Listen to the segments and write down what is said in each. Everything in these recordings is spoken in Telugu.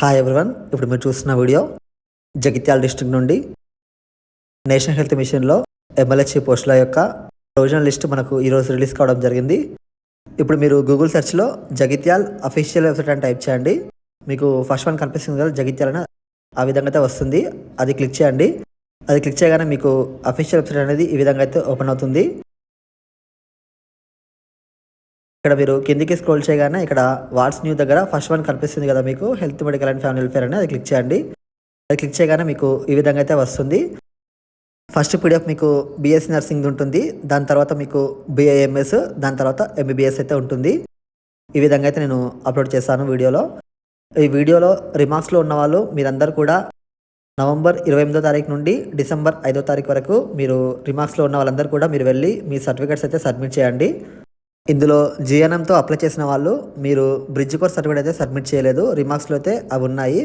హాయ్ ఎవ్రీవన్ ఇప్పుడు మీరు చూస్తున్న వీడియో జగిత్యాల డిస్ట్రిక్ట్ నుండి నేషనల్ హెల్త్ మిషన్లో ఎమ్మెల్యేషి పోస్టుల యొక్క ప్రొవిజనల్ లిస్ట్ మనకు ఈరోజు రిలీజ్ కావడం జరిగింది. ఇప్పుడు మీరు గూగుల్ సెర్చ్లో జగిత్యాల్ అఫీషియల్ వెబ్సైట్ అని టైప్ చేయండి. మీకు ఫస్ట్ వన్ కనిపిస్తుంది కదా జగిత్యాల అని. ఆ విధంగా అయితే వస్తుంది. అది క్లిక్ చేయండి. అది క్లిక్ చేయగానే మీకు అఫీషియల్ వెబ్సైట్ అనేది ఈ విధంగా అయితే ఓపెన్ అవుతుంది. ఇక్కడ మీరు కిందికి స్క్రోల్ చేయగానే ఇక్కడ వాట్స్ న్యూ దగ్గర ఫస్ట్ వన్ కనిపిస్తుంది కదా మీకు health medical and family welfare అని అది క్లిక్ చేయండి. అది క్లిక్ చేయగానే మీకు ఈ విధంగా అయితే వస్తుంది. ఫస్ట్ పీడిఎఫ్ మీకు బీఎస్సీ నర్సింగ్ ఉంటుంది దాని తర్వాత మీకు బీఏఎంఎస్ దాని తర్వాత ఎంబీబీఎస్ అయితే ఉంటుంది. ఈ విధంగా అయితే నేను అప్లోడ్ చేశాను వీడియోలో. ఈ వీడియోలో రిమార్క్స్లో ఉన్న వాళ్ళు మీరందరూ కూడా నవంబర్ ఇరవై ఎనిమిదో తారీఖు నుండి డిసెంబర్ ఐదో తారీఖు వరకు మీరు రిమార్క్స్లో ఉన్న వాళ్ళందరూ కూడా మీరు వెళ్ళి మీ సర్టిఫికేట్స్ అయితే సబ్మిట్ చేయండి. ఇందులో జిఎన్ఎంతో అప్లై చేసిన వాళ్ళు మీరు బ్రిడ్జ్ కోర్స్ సర్టిఫికేట్ అయితే సబ్మిట్ చేయలేదు. రిమార్క్స్లో అయితే అవి ఉన్నాయి.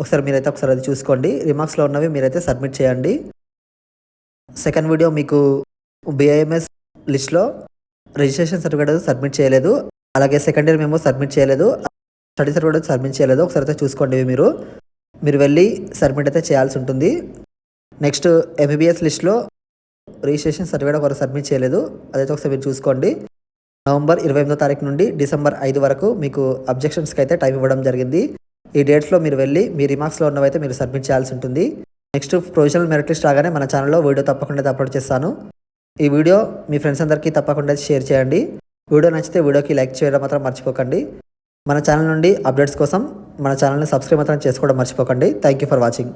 ఒకసారి మీరైతే ఒకసారి అది చూసుకోండి. రిమార్క్స్లో ఉన్నవి మీరైతే సబ్మిట్ చేయండి. సెకండ్ వీడియో మీకు బిఐఎంఎస్ లిస్ట్లో రిజిస్ట్రేషన్ సర్టిఫికేట్ సబ్మిట్ చేయలేదు. అలాగే సెకండ్ ఇయర్ మేము సబ్మిట్ చేయలేదు. స్టడీ సర్టిఫికేట్ సబ్మిట్ చేయలేదు. ఒకసారి అయితే చూసుకోండి మీరు. మీరు వెళ్ళి సబ్మిట్ అయితే చేయాల్సి ఉంటుంది. నెక్స్ట్ ఎంబీబీఎస్ లిస్ట్లో రిజిస్ట్రేషన్ సర్టిఫికేట్ ఒకరు సబ్మిట్ చేయలేదు. అదైతే ఒకసారి మీరు చూసుకోండి. నవంబర్ ఇరవై ఎనిమిదో తారీఖు నుండి డిసెంబర్ ఐదు వరకు మీకు అబ్జెక్షన్స్కి అయితే టైం ఇవ్వడం జరిగింది. ఈ డేట్స్లో మీరు వెళ్ళి మీ రిమార్క్స్లో ఉన్నవైతే మీరు సబ్మిట్ చేయాల్సి ఉంటుంది. నెక్స్ట్ ప్రొవిజనల్ మెరిట్ లిస్ట్ రాగానే మన ఛానల్లో వీడియో తప్పకుండా అప్లోడ్ చేస్తాను. ఈ వీడియో మీ ఫ్రెండ్స్ అందరికీ తప్పకుండా షేర్ చేయండి. వీడియో నచ్చితే వీడియోకి లైక్ చేయడం మాత్రం మర్చిపోకండి. మన ఛానల్ నుండి అప్డేట్స్ కోసం మన ఛానల్ని సబ్స్క్రైబ్ మాత్రం చేసుకోవడం మర్చిపోకండి. Thank you for watching.